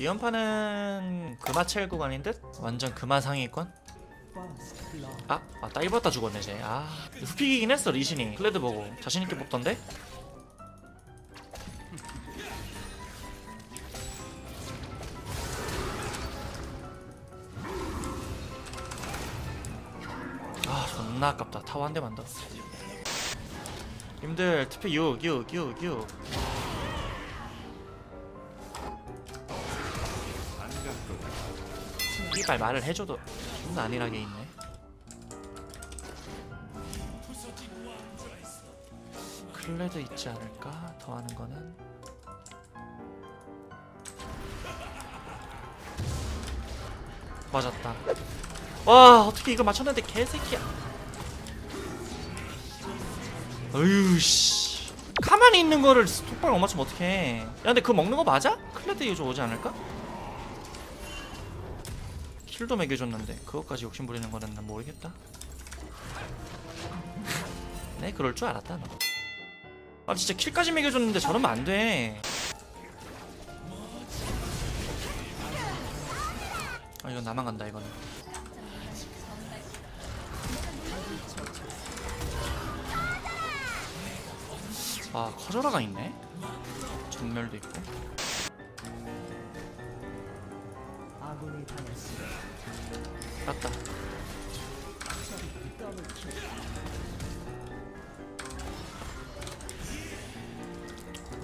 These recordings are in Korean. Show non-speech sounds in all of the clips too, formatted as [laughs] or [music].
이번 판은 금화첼 구간인 듯? 완전 금화 상위권? 아, 아 따입었다 죽었네 쟤. 아, 후픽이긴 했어 리신이. 클레드 보고 자신 있게 뽑던데? 아, 존나 아깝다. 타워 한 대만 더. 님들 투표 6, 6, 6, 6. 이발 말을 해줘도 존나 안일하게 있네. 클레드 있지 않을까? 더 하는 거는 맞았다. 와 어떻게 이거 맞췄는데 개새끼야. 어휴 씨. 가만히 있는 거를 똑바로 못 맞추면 어떡해. 야 근데 그거 먹는 거 맞아? 클레드 좀 오지 않을까? 킬도 매겨줬는데 그것까지 욕심 부리는 거는 난 모르겠다. 네 그럴 줄 알았다 너. 아 진짜 킬까지 매겨줬는데 저러면 안 돼. 아 이건 나만 간다 이거는. 아 커져라가 있네. 전멸도 있고. 땄다.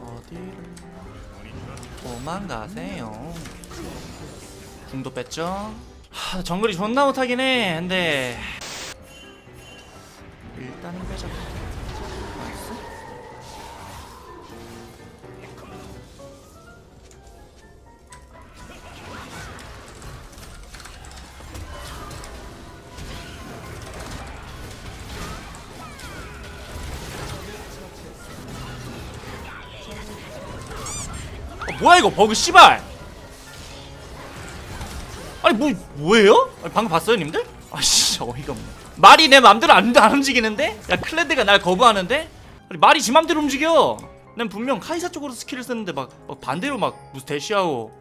어디를 도망가세요? 궁도 뺐죠? 하, 정글이 존나 못하긴 해. 근데 뭐야 이거 버그 씨발 아니 뭐 뭐예요? 아니, 방금 봤어요 님들? 아씨 어이가 없네 말이 내 맘대로 안, 안 움직이는데? 야 클레드가 날 거부하는데? 아니 말이 지 맘대로 움직여 난 분명 카이사 쪽으로 스킬을 썼는데 막, 막 반대로 막 무슨 대시하고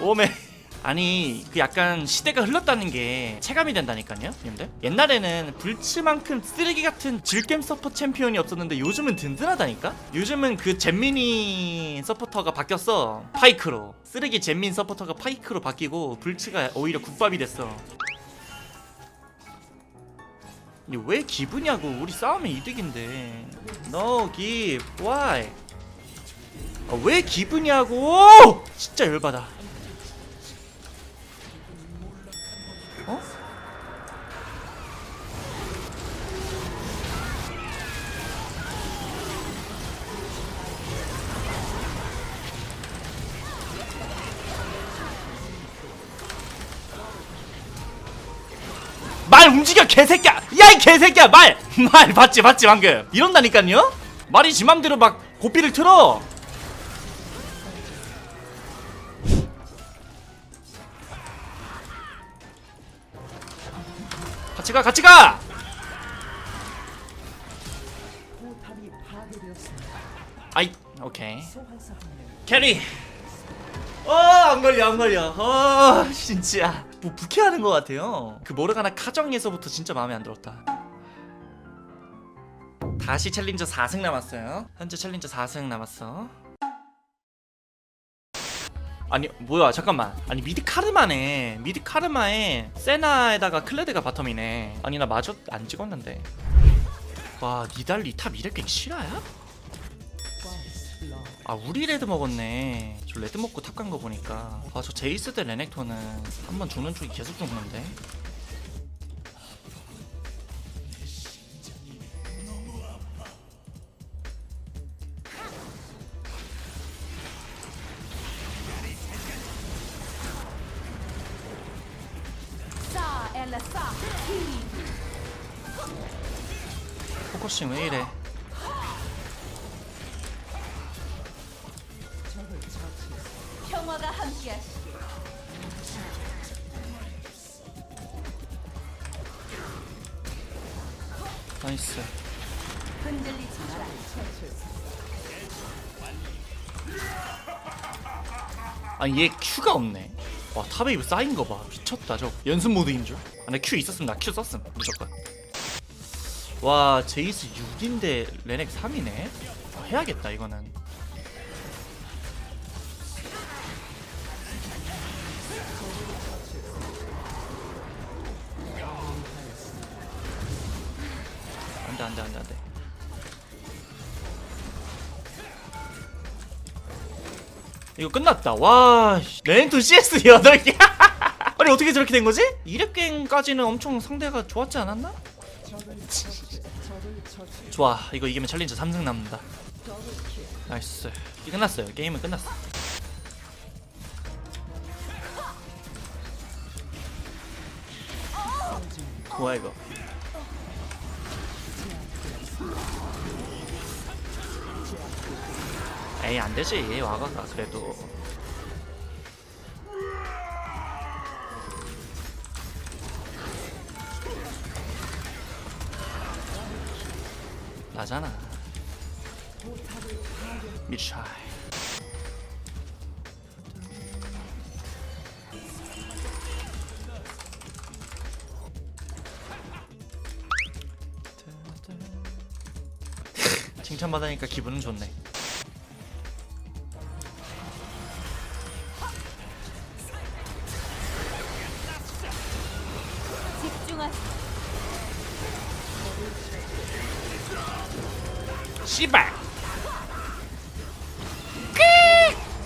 오메 아니 그 약간 시대가 흘렀다는 게 체감이 된다니까요 님들. 옛날에는 불츠만큼 쓰레기 같은 질겜 서포 챔피언이 없었는데 요즘은 든든하다니까? 요즘은 그 잼민이 서포터가 바뀌었어. 파이크로. 쓰레기 잼민 서포터가 파이크로 바뀌고 불츠가 오히려 국밥이 됐어. 왜 기부냐고 우리 싸우면 이득인데. No give. Why? 아, 왜 기부냐고! 진짜 열받아 어? 말 움직여 개새끼야! 야 이 개새끼야! 말! [laughs] 말 봤지 봤지 방금! 이런다니까요? 말이 지 맘대로 막 고삐를 틀어 같이 가 같이 가. 아이 오케이. 캐리! 어안 걸려 안 걸려. 어 진짜. 뭐 부캐하는 것 같아요. 그 모르가나 카정에서부터 진짜 마음에 안 들었다. 다시 챌린저 4승 남았어요. 현재 챌린저 4승 남았어 아니 뭐야 잠깐만. 아니 미드 카르마네. 미드 카르마에 세나에다가 클레드가 바텀이네. 아니 나 마저 안 찍었는데. 와 니달리 탑 이랬긴 실화야? 아 우리 레드 먹었네. 저 레드 먹고 탑 간 거 보니까. 아 저 제이스 대 레넥톤은 한 번 죽는 쪽이 계속 죽는데 포커싱 왜 이래. 평화가 함께하시. 나이스 흔들리지 마라. 처치했습니다. 아니 얘 Q가 없네 와 탑웨이브 쌓인 거 봐. 미쳤다 저 연습 모드인 줄? 아니 Q 있었으면 나 Q 썼음. 무조건. 와 제이스 6인데 레넥 3이네? 아, 해야겠다 이거는. 안돼 안돼 안돼 이거 끝났다. 와 씨, 렌토 CS 8개. [laughs] 아니 어떻게 저렇게 된 거지? 2렙갱까지는 엄청 상대가 좋았지 않았나? 좋아. 이거 이기면 챌린저 3승 남는다. 나이스. 끝났어요. 게임은 끝났어. 뭐야 이거 에이 안되지 와가가 그래도. 나잖아. 미차이. [laughs] 칭찬받으니까 기분은 좋네 씨발.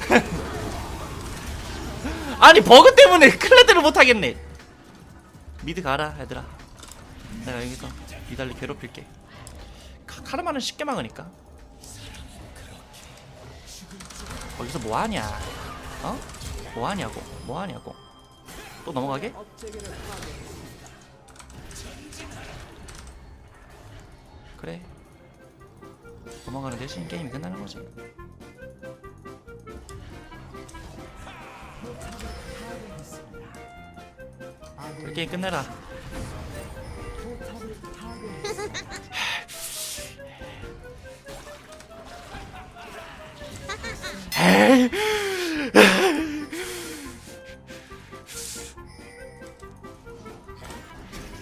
[laughs] 아니 버그 때문에 클레드를 못하겠네. 미드 가라 얘들아. 내가 여기서 이달리 괴롭힐게. 카, 카르마는 쉽게 막으니까. 거기서 뭐하냐? 어? 뭐하냐고? 뭐하냐고? 또 넘어가게? 그래 넘어가는 대신 게임이 끝나는 거지 그 게임 끝내라.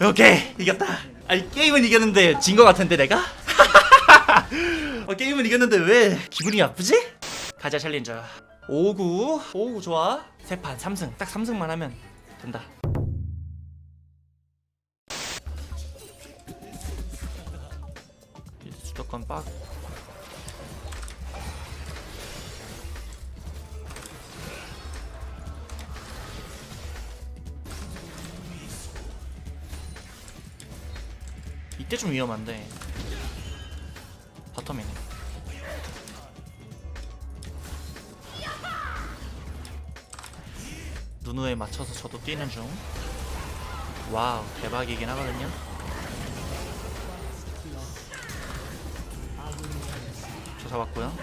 오케이 이겼다 아니 게임은 이겼는데 진 거 같은데 내가? 어, 게임은 이겼는데 왜 기분이 나쁘지? 가자 챌린저. 5구 5구 좋아. 세판 3승. 딱 3승만 하면 된다. 수도권 빡. 이때 좀 위험한데 누누에 맞춰서 저도 뛰는 중. 와우 대박이긴 하거든요. 저 잡았고요.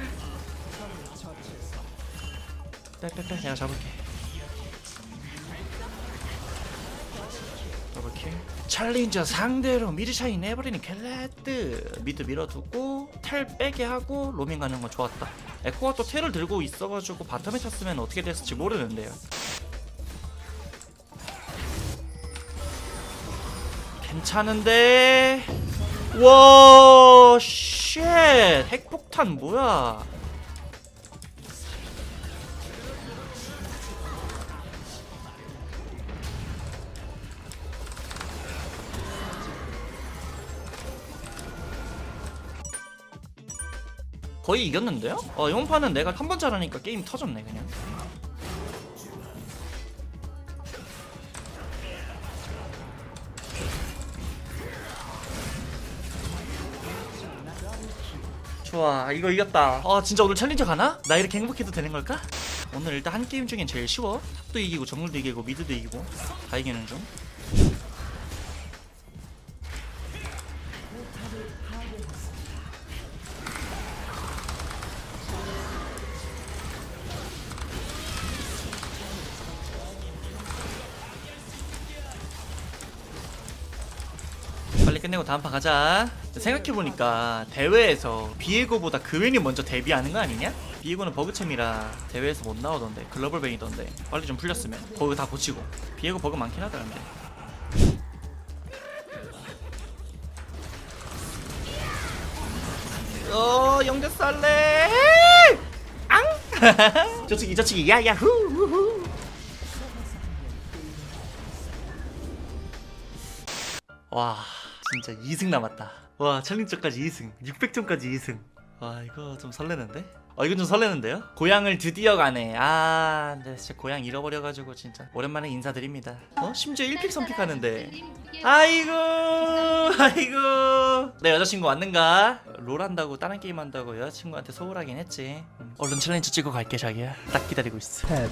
빼빼빼 내가 잡을게. 더블킬. 챌린저 상대로 미드 차이 내버리는 켈레트 미드 밀어두고 텔 빼게 하고 로밍 가는 건 좋았다. 에코가 또 텔을 들고 있어가지고 바텀에 쳤으면 어떻게 됐을지 모르는데요 괜찮은데 와 쉣. 핵폭탄 뭐야 거의 이겼는데요? 어 판은 내가 한 번 잘하니까 게임 터졌네 그냥 좋아 이거 이겼다 아 진짜 오늘 챌린저 가나? 나 이렇게 행복해도 되는 걸까? 오늘 일단 한 게임 중엔 제일 쉬워 탑도 이기고 정글도 이기고 미드도 이기고 다 이기는 중 끝내고 다음 판 가자. 생각해보니까 대회에서 비에고보다 그웬이 먼저 데뷔하는 거 아니냐? 비에고는 버그챔이라 대회에서 못 나오던데 글로벌 뱅이던데. 빨리 좀 풀렸으면. 버그 다 고치고. 비에고 버그 많긴 하다 근데 어 영대 쌀래? 앙! [laughs] 저치기 저치기. 야야 후후후. 와 진짜 2승 남았다. 와 챌린저까지 2승. 600점까지 2승. 와 이거 좀 설레는데? 어 이건 좀 설레는데요? 고향을 드디어 가네. 아 근데 진짜 고향 잃어버려가지고 진짜 오랜만에 인사드립니다. 어? 심지어 1픽 선픽 하는데. 아이고. 아이고 내 여자친구 왔는가? 롤 한다고 다른 게임 한다고 여자친구한테 소홀하긴 했지. 음, 얼른 챌린저 찍어 갈게 자기야. 딱 기다리고 있어. I love